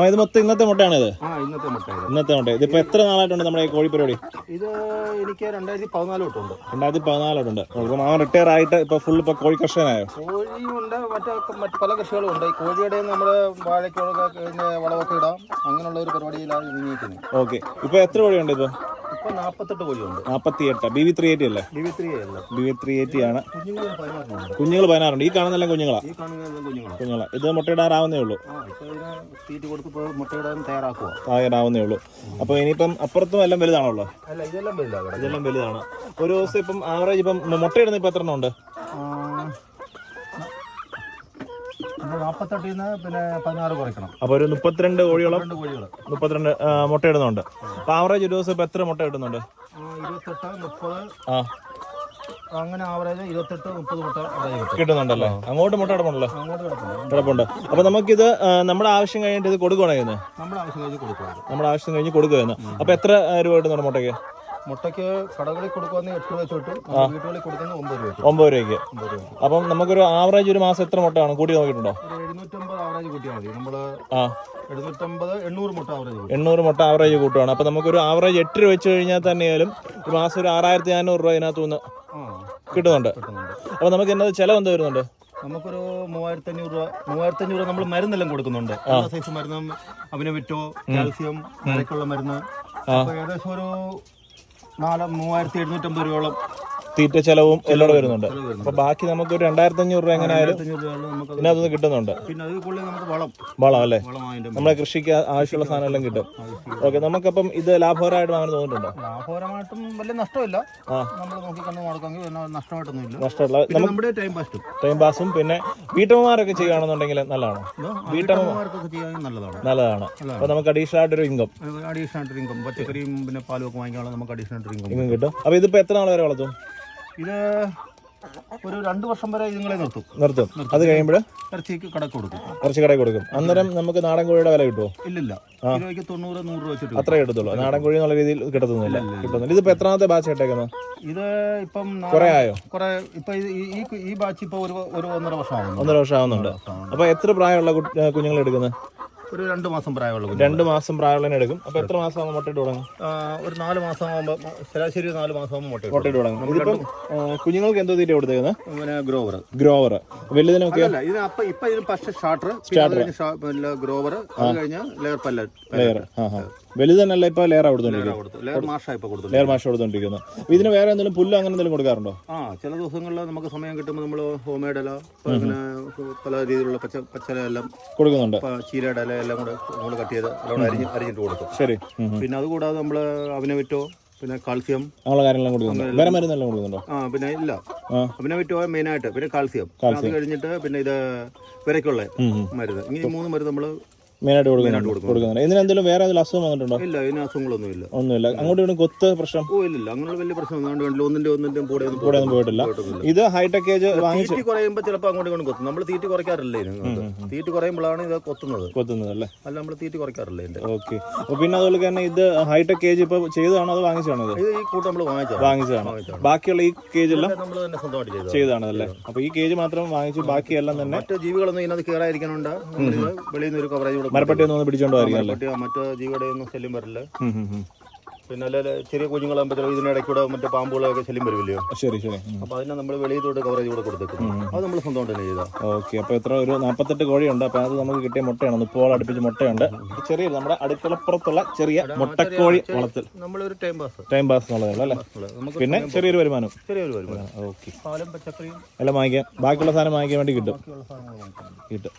ആ ഇത് മൊത്തം ഇന്നത്തെ മുട്ടയാണ് ഇത് ആ ഇന്നത്തെ മുട്ട ഇത് ഇന്നത്തെ മുട്ട. ഇതിപ്പോ എത്ര നാളായിട്ടുണ്ട് നമ്മുടെ ഈ കോഴി പരിപാടി? ഇത് എനിക്ക് രണ്ടായിരത്തി പതിനാല് തൊട്ടുണ്ട്. രണ്ടായിരത്തി പതിനാലോട്ടുണ്ട് നമുക്ക് മാമൻ റിട്ടയർ ആയിട്ട് ഇപ്പൊ ഫുൾ ഇപ്പൊ കോഴി കർഷകനായോ? കോഴിയുണ്ട് മറ്റേ മറ്റ് പല കൃഷികളും ഉണ്ട്. ഈ കോഴിയുടെ നമ്മൾ വാഴയ്ക്കൊക്കെ കഴിഞ്ഞ് വളമൊക്കെ ഇടാം. അങ്ങനെയുള്ള ഒരു പരിപാടിയിലാണ് ഓക്കെ. ഇപ്പൊ എത്ര കോഴിയുണ്ട് ഇപ്പൊ? ഇപ്പൊ നാൽപ്പത്തെട്ട് കോഴിയുണ്ട് നാപ്പത്തി എട്ട് ബി വി ത്രീ എയ്റ്റി അല്ലേ ഡി വി ത്രീ അല്ല. ബി വി ത്രീ എയ്റ്റി ആണ്. കുഞ്ഞുങ്ങൾ പതിനാറുണ്ട്. ഈ കാണുന്നെല്ലാം കുഞ്ഞുങ്ങളാ? ഈ കാണുന്ന കുഞ്ഞുങ്ങളാണ് കുഞ്ഞുങ്ങളാ. ഇത് മുട്ടയിടാറാവുന്നേ ഉള്ളൂ. ആ ഇപ്പൊ ഇതിനെ തീറ്റ കൊടുത്ത് ഇപ്പോൾ മുട്ടയിടാൻ തയ്യാറാക്കുക തായറാവുന്നേ ഉള്ളൂ. അപ്പൊ ഇനിയിപ്പം അപ്പുറത്തും എല്ലാം വലുതാണല്ലോ? അല്ല ഇതെല്ലാം കിടക്കുന്നത് ഇതെല്ലാം വലുതാണ്. ഒരു ദിവസം ഇപ്പം ആവറേജ് ഇപ്പം മുട്ടയിടുന്ന ഇപ്പൊ എത്ര എണ്ണം ഉണ്ട് നാൽപ്പത്തെട്ടിൽ നിന്ന് പിന്നെ പതിനാറ് കുറയ്ക്കണം. അപ്പൊ ഒരു മുപ്പത്തിരണ്ട് കോഴിയോളം രണ്ട് കോഴികൾ മുപ്പത്തിരണ്ട് ആ, മുട്ടയിടുന്നുണ്ട് അപ്പൊ ആവറേജ് ഒരു ദിവസം എത്ര മുട്ട ഇടുന്നുണ്ട്? ഇരുപത്തെട്ട് മുപ്പത്. ആ. അങ്ങനെ ആവറേജ് ഇരുപത്തെട്ട് മുപ്പത് മുട്ട അവിടെ കിട്ടും കിട്ടുന്നുണ്ടല്ലേ? അങ്ങോട്ട് മുട്ട ഇടപുണ്ടല്ലോ അങ്ങോട്ട് കിടക്കില്ല കിടപ്പുണ്ട്. അപ്പൊ നമുക്കിത് ആ, നമ്മുടെ ആവശ്യം കഴിഞ്ഞിട്ട് ഇത് കൊടുക്കുകയാണ് ചെയ്യുന്നത്? നമ്മുടെ ആവശ്യം കഴിഞ്ഞ് കൊടുക്കുന്നത് നമ്മുടെ ആവശ്യം കഴിഞ്ഞ് കൊടുക്കുകയാണ് അപ്പൊ എത്ര ആ, രൂപ കിട്ടുന്നുണ്ട് മുട്ടയ്ക്ക്? മുട്ടയ്ക്ക് കടകളിൽ കൊടുക്കുന്ന എട്ട് രൂപ തൊട്ട് വീട്ടുകളിൽ കൊടുക്കുന്ന ഒമ്പത് രൂപ ഒമ്പത് രൂപയ്ക്ക്. അപ്പം നമുക്കൊരു ആവറേജ് ഒരു മാസം എത്ര മുട്ടയാണ്? കൂടി കൂട്ടി നോക്കിയിട്ടുണ്ടോ? എഴുന്നൂറ്റമ്പത് ആവറേജ് കൂട്ടിയാൽ മതി. നമ്മൾ ആ. എണ്ണൂറ് മുട്ട ആവറേജ് കൂട്ടുവാണ്. അപ്പൊ നമുക്കൊരു ആവറേജ് എട്ട് രൂപ വെച്ച് കഴിഞ്ഞാൽ തന്നെയാലും ഒരു മാസം ഒരു ആറായിരത്തി നാനൂറ് രൂപ ഇതിനകത്ത് നിന്ന് കിട്ടുന്നുണ്ട്. അപ്പൊ നമുക്ക് എന്നത് ചെലവ് എന്താ വരുന്നുണ്ട്? നമുക്കൊരു മൂവായിരത്തി അഞ്ഞൂറ് രൂപ മൂവായിരത്തി അഞ്ഞൂറ് നമ്മൾ മരുന്നെല്ലാം കൊടുക്കുന്നുണ്ട്. സൈസ് മരുന്നും അഭിനവിറ്റോ കാൽസ്യം മരക്കുള്ള മരുന്ന്. ഏകദേശം ഒരു നാല് മൂവായിരത്തി എഴുന്നൂറ്റമ്പത് രൂപയോളം. തീറ്റ ചെലവും എല്ലാം കൂടെ വരുന്നുണ്ട്. അപ്പൊ ബാക്കി നമുക്ക് ഒരു രണ്ടായിരത്തി അഞ്ഞൂറ് രൂപ എങ്ങനെ ആയാലും അതൊന്നും ഇതിനകത്തുനിന്ന് കിട്ടുന്നുണ്ട്. പിന്നെ വളം. അല്ലേ? നമ്മളെ കൃഷിക്ക് ആവശ്യമുള്ള സാധനം എല്ലാം കിട്ടും. ഓക്കെ നമുക്കപ്പം ഇത് ലാഭകരമായിട്ട് അങ്ങനെ തോന്നിയിട്ടുണ്ടോ? ലാഭകരമായിട്ടും വലിയ നഷ്ടമില്ല. പിന്നെ പിന്നെ നമ്മുടെ ടൈം പാസും പിന്നെ വീട്ടമ്മമാരൊക്കെ ചെയ്യുകയാണെന്നുണ്ടെങ്കിൽ നല്ലതാണോ? വീട്ടമ്മമാർക്കൊക്കെ നല്ലതാണ്. അപ്പൊ നമുക്ക് അഡീഷണൽ ആയിട്ടൊരു ഇൻകം അഡീഷണൽ ആയിട്ട് ഇൻകം പച്ചക്കറിയും പിന്നെ പാലും ഒക്കെ വാങ്ങിക്കാനുള്ള നമുക്ക് അഡീഷണൽ ആയിട്ട് ഇൻകം ഇൻകം കിട്ടും. അപ്പൊ ഇതിപ്പോ എത്ര നാൾ വരെ വളർത്തും? ഇത് ഒരു രണ്ട് വർഷം വരെ ഇതുങ്ങളെ നിർത്തും. നിർത്തും. അത് കഴിയുമ്പോൾ ഇറച്ചിക്ക് കടക്ക് കൊടുക്കും. കുറച്ച് കടയിൽ കൊടുക്കും. അന്നേരം നമുക്ക് നാടൻ കോഴിയുടെ വില കിട്ടുമോ ഇല്ലില്ല. കിലോയ്ക്ക് തൊണ്ണൂറ് നൂറ് രൂപ വെച്ചിട്ട് അത്രേ കിട്ടത്തുള്ളൂ. നാടൻ കോഴി എന്നുള്ള രീതിയിൽ കിട്ടത്തുന്നില്ല കിട്ടുന്നില്ല ഇതിപ്പോ എത്രാമത്തെ ബാച്ച് ഇട്ടേക്കുന്നത് ഇത് ഇപ്പം കുറെ ആയോ? കുറെ ഇപ്പൊ ഈ ഈ ബാച്ച് ഇപ്പൊ ഒരു ഒരു ഒന്നര വർഷം ആവുന്നു ഒന്നര വർഷം ആവുന്നുണ്ട് അപ്പൊ എത്ര പ്രായമുള്ള കുഞ്ഞുങ്ങൾ എടുക്കുന്നത് ഒരു രണ്ട് മാസം പ്രായമുള്ള രണ്ട് മാസം പ്രായമുള്ളതിനെ എടുക്കും. അപ്പൊ എത്ര മാസം ആകുമ്പോൾ മുട്ടയിട്ട് തുടങ്ങും? ഒരു നാല് മാസം ആകുമ്പോൾ ശരാശരി നാല് മാസം മുട്ട. മുട്ടയിട്ട് തുടങ്ങും. ഇതിപ്പം കുഞ്ഞുങ്ങൾക്ക് എന്തോ തീറ്റ കൊടുത്തേക്കുന്നത് പിന്നെ ഗ്രോവർ ഗ്രോവർ വലുതിനൊക്കെ? അല്ല ഇത് അപ്പൊ ഇപ്പൊ ഇതിന് പക്ഷേ ഷാർട്ടർ ഗ്രോവർ അത് കഴിഞ്ഞാൽ ലെയർ പല്ലറ്റ് ലെയർ ആ. ആ വലുത് തന്നെയല്ല ഇപ്പൊ ലെയർ കൊടുത്തോണ്ടിരിക്കുന്നു കൊടുത്തു ലെയർ മാഷാ ഇതിന് വേറെ എന്തെങ്കിലും പുല്ല് അങ്ങനെ എന്തെങ്കിലും കൊടുക്കാറുണ്ടോ? ആ ചില ദിവസങ്ങളിൽ നമുക്ക് സമയം കിട്ടുമ്പോൾ നമ്മൾ ഹോം മെയ്ഡ് ഇല പിന്നെ പല രീതിയിലുള്ള പച്ച പച്ചല എല്ലാം കൊടുക്കുന്നുണ്ട്. ചീരയുടെ ഇല എല്ലാം കൂടെ നമ്മൾ കട്ട് ചെയ്ത് അരിഞ്ഞ് അരിഞ്ഞിട്ട് കൊടുക്കും. ശരി. പിന്നെ അതുകൂടാതെ നമ്മൾ വിറ്റോ പിന്നെ കാൽസ്യം അങ്ങനെയുള്ള കാര്യങ്ങളെല്ലാം കൊടുക്കുന്നുണ്ട്? വേറെ മരുന്നെല്ലാം കൊടുക്കുന്നുണ്ടോ? ആ പിന്നെ ഇല്ല. അവനെ വിറ്റോ മെയിൻ മെയിനായിട്ട് പിന്നെ കാൽസ്യം. അത് കഴിഞ്ഞിട്ട് പിന്നെ ഇത് ഉം. മരുന്ന്. ഇങ്ങനെ മൂന്ന് മരുന്ന് നമ്മൾ മെയിനായിട്ട് കൊടുക്കുന്നുണ്ട്. കൊടുക്കുന്നുണ്ട്. ഇതിന് എന്തെങ്കിലും വേറെ അസുഖം വന്നിട്ടുണ്ടോ? ഇല്ല ഇതിന് അസുഖങ്ങളൊന്നും ഇല്ല. ഒന്നുമില്ല. അങ്ങോട്ടും കൊത്ത് പ്രശ്നം? ഓ ഇല്ല അങ്ങനെയുള്ള വലിയ വേണ്ടില്ല ഒന്നിന്റെ ഒന്നിന്റെ കൂടെ ഒന്നും കൂടെ ഒന്നും പോയിട്ടില്ല. ഇത് ഹൈടെക് കേജ് വാങ്ങിച്ച് തീറ്റി കുറയുമ്പോൾ ചിലപ്പോൾ അങ്ങോട്ടും കൊത്തും. നമ്മൾ തീറ്റി കുറയ്ക്കാറില്ലേ തീറ്റി കുറയുമ്പോഴാണ് ഇത് കൊത്തുന്നത്. കൊത്തുന്നതല്ലേ അല്ല? നമ്മൾ തീറ്റി കുറയ്ക്കാറില്ല ഇതിന്റെ? ഓക്കെ. പിന്നെ അതുപോലെ തന്നെ ഇത് ഹൈടെക് കേജ് ഇപ്പൊ ചെയ്തതാണോ അത് വാങ്ങിച്ചതാണോ ഇത്? ഈ കൂട്ടം നമ്മൾ വാങ്ങിച്ചതാണ്. വാങ്ങിച്ചതാണ്. ബാക്കിയുള്ള ഈ കേജ് എല്ലാം നമ്മൾ തന്നെ സ്വന്തമായിട്ട് ചെയ്തത് ചെയ്തതാണല്ലേ അപ്പൊ ഈ കേജ് മാത്രം വാങ്ങിച്ചു ബാക്കിയെല്ലാം തന്നെ മറ്റു ജീവികളൊന്നും ഇതിനകത്ത് കയറാതിരിക്കാനുണ്ട് വെളിയിൽ നിന്ന് ഒരു കവറേജ് മരപ്പട്ടി ഒന്നും പിടിച്ചോണ്ട് പറ്റിയ മറ്റ് ജീവിയുടെ ഒന്നും ശല്യം വരില്ല. പിന്നെ അല്ലെ ചെറിയ ഇതിനിടയ്ക്ക് കൂടെ മറ്റേ പാമ്പുകളൊക്കെ ശല്യം വരുമല്ലോ ശരി ശരി. അപ്പൊ അതിനെ നമ്മൾ വെളിയിലോട്ട് കവറേജ് കൂടെ കൊടുത്തേക്കും അത് നമ്മൾ സ്വന്തമായിട്ട് തന്നെ ചെയ്താൽ ഓക്കെ അപ്പൊ എത്ര ഒരു നാപ്പത്തെട്ട് കോഴിയുണ്ട് അപ്പൊ അത് നമുക്ക് കിട്ടിയ മുട്ടയാണ്. മുപ്പോളം അടുപ്പിച്ച് മുട്ടയുണ്ട്. ചെറിയ നമ്മുടെ അടുക്കളപ്പുറത്തുള്ള ചെറിയ മുട്ടക്കോഴി വളർത്തൽ നമ്മളൊരു ടൈം പാസ് ടൈം പാസ് എന്നുള്ളതാണ് അല്ലേ പിന്നെ ചെറിയൊരു വരുമാനം. ചെറിയൊരു വരുമാനം. ഓക്കെ. എല്ലാം വാങ്ങിക്കാം ബാക്കിയുള്ള സാധനം വാങ്ങിക്കാൻ വേണ്ടി കിട്ടും. കിട്ടും.